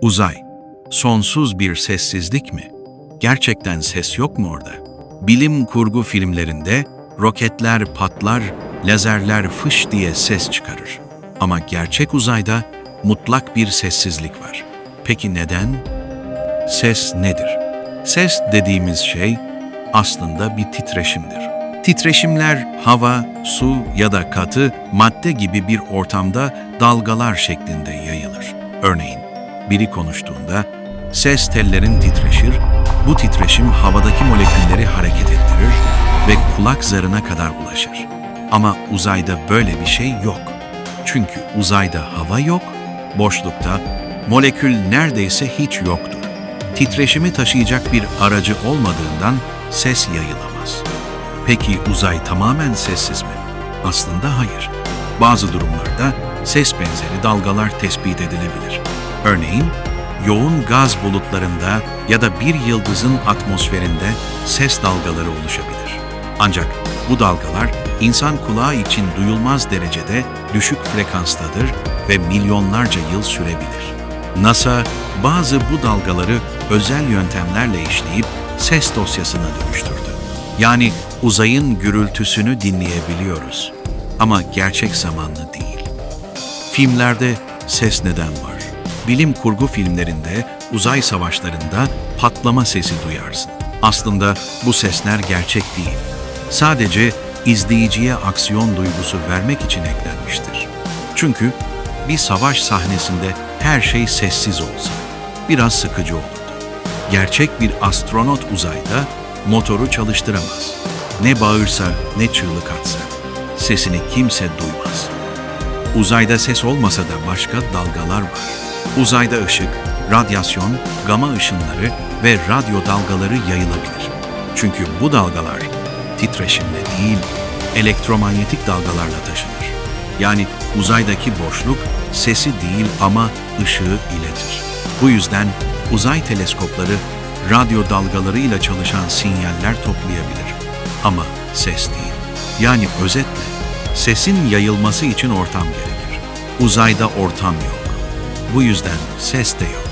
Uzay. Sonsuz bir sessizlik mi? Gerçekten ses yok mu orada? Bilim kurgu filmlerinde roketler patlar, lazerler fış diye ses çıkarır. Ama gerçek uzayda mutlak bir sessizlik var. Peki neden? Ses nedir? Ses dediğimiz şey aslında bir titreşimdir. Titreşimler hava, su ya da katı madde gibi bir ortamda dalgalar şeklinde yayılır. Örneğin biri konuştuğunda ses tellerin titreşir, bu titreşim havadaki molekülleri hareket ettirir ve kulak zarına kadar ulaşır. Ama uzayda böyle bir şey yok. Çünkü uzayda hava yok, boşlukta molekül neredeyse hiç yoktur. Titreşimi taşıyacak bir aracı olmadığından ses yayılamaz. Peki uzay tamamen sessiz mi? Aslında hayır. Bazı durumlarda ses benzeri dalgalar tespit edilebilir. Örneğin, yoğun gaz bulutlarında ya da bir yıldızın atmosferinde ses dalgaları oluşabilir. Ancak bu dalgalar insan kulağı için duyulmaz derecede düşük frekanstadır ve milyonlarca yıl sürebilir. NASA bazı bu dalgaları özel yöntemlerle işleyip ses dosyasına dönüştürdü. Yani uzayın gürültüsünü dinleyebiliyoruz ama gerçek zamanlı değil. Filmlerde ses neden var? Bilim kurgu filmlerinde, uzay savaşlarında patlama sesi duyarsın. Aslında bu sesler gerçek değil. Sadece izleyiciye aksiyon duygusu vermek için eklenmiştir. Çünkü bir savaş sahnesinde her şey sessiz olsa biraz sıkıcı olurdu. Gerçek bir astronot uzayda motoru çalıştıramaz. Ne bağırsa ne çığlık atsa sesini kimse duymaz. Uzayda ses olmasa da başka dalgalar var. Uzayda ışık, radyasyon, gama ışınları ve radyo dalgaları yayılabilir. Çünkü bu dalgalar titreşimle değil, elektromanyetik dalgalarla taşınır. Yani uzaydaki boşluk sesi değil ama ışığı iletir. Bu yüzden uzay teleskopları radyo dalgalarıyla çalışan sinyaller toplayabilir. Ama ses değil. Yani özetle sesin yayılması için ortam gerekir. Uzayda ortam yok. Bu yüzden ses de yok.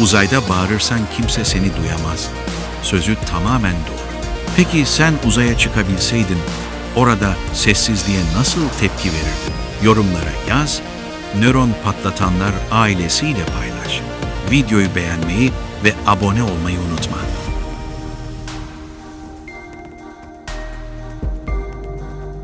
Uzayda bağırırsan kimse seni duyamaz. Sözü tamamen doğru. Peki sen uzaya çıkabilseydin orada sessizliğe nasıl tepki verirdin? Yorumlara yaz, nöron patlatanlar ailesiyle paylaş. Videoyu beğenmeyi ve abone olmayı unutma.